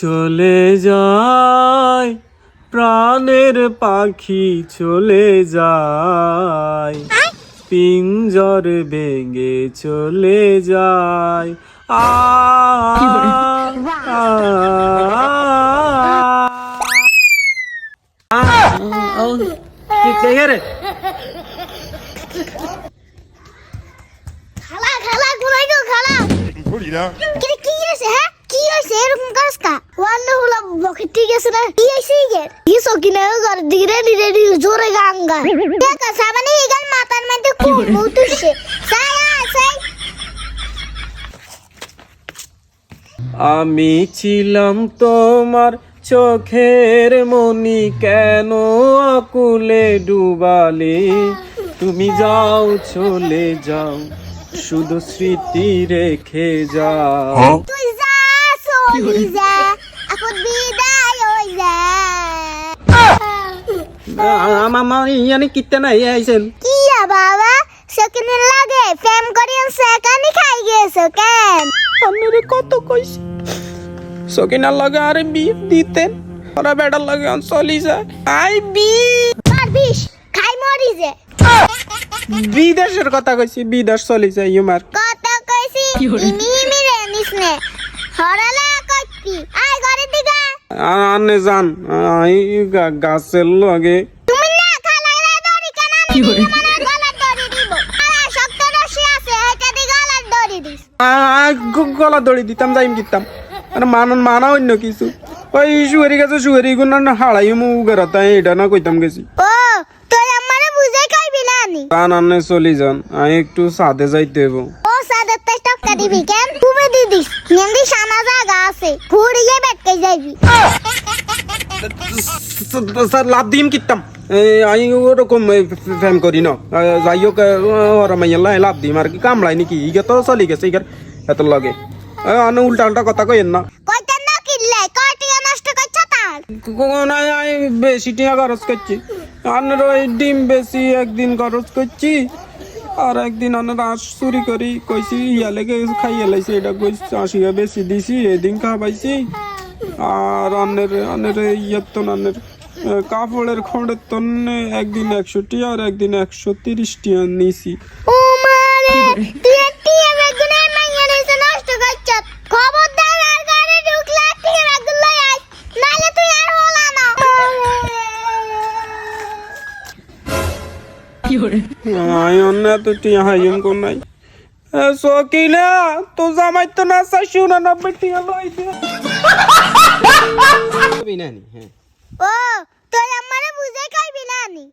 চলে যায় প্রাণের পাখি চলে যায় পিঞ্জর বেগে চলে যায় আ আ, আ, ও, কি দেখে রে খালা খালা কোথায় গো খালা ঠিক আছে না? কি হয়েছে ইগে কি সকিনা ঘর দিকে রেডি রেডি জোরে গাঙ্গা দেখ সামনে ইগাল মাথার মধ্যে খুব মুতুছে আমি ছিলাম তোমার চোখের মনি কেন আকুলে ডুবালে? তুমি যাও চলে যাও শুধু স্মৃতি রেখে যাও। তুই যা চলি যা। এখন বিদায় হই যা আমার ইয়ানি কিতে নাই আইছেন। কি রে বাবা? সকিনে লাগে ফেম করিয়ান সেকানি খাই গেছো কেন? আমি কত কইছি? সকিনার লাগে আরে বি দিতেন ওরা বেটার লাগে চলি যায়। আই বি পারবিস খাই মরি যে। বিদেশের কথা কইছি বিদেশ চলি যায় ইউমার কত কইছি ইমি ইমি রে নিসনে হরালা দিগা আনে যান। আই গা- গাছের লগে। তুমি না খালা রে দড়ি কেন কি করে গলার দড়ি দিব। আরে শক্ত রশি আছে এটা দি গলার দড়ি দিস। আ- গ- গলা দড়ি দিতাম যাইম দিতাম। আর মানন মানা অন্য কিছু। ওই সুয়ারি গাছে সুয়ারি গুণ হাড়াই মু গেরাতা এটা না কইতাম গেছি। ও তুই আমারে বুঝাই খাইবি না নি? কান আনে চলি যান আমি একটু সাদে যাইতে হইব। টক্কা দিবি কেন তুমি দিদিস নেন্দি সানা জায়গা আছে ঘুরিয়ে বেটকে যাইবি। স্যার লাভ দিম কিতাম। আমি ওরকম ফ্যান করি না। যাই হোক ওরা মাইয়াল্লা লাভ দিম। আর কি কামড়াই নাকি? ইগে তো চলি গেছে ইগার এত লগে। আনে উল্টা উল্টা কথা কইেন না। কইতেন না কিনলে কয় টিয়া নষ্ট করছ তার? কোন আমি বেশি টিয়া খরচ করছি। ওই ডিম বেশি একদিন খরচ করছি। আর একদিন আমি আঁশ চুরি করি কইছি ইয়া লেগে খাইয়ে লাইছি এটা কই আশিয়া বেশি দিছি এদিন খাওয়াইছি। আর আনের আনের ইয়ের তো আনের কাপড়ের খড়ের তো একদিন একশো টিয়া আর একদিন একশো তিরিশ টিয়া নিছি আয় অন্যা তো তুই হাইম কর নাই। সকিলা তো জামাই তো না চাইছিও না নব্বই টিয়া লই দে। ও তোর আমারে বুঝে খাইবি না নি?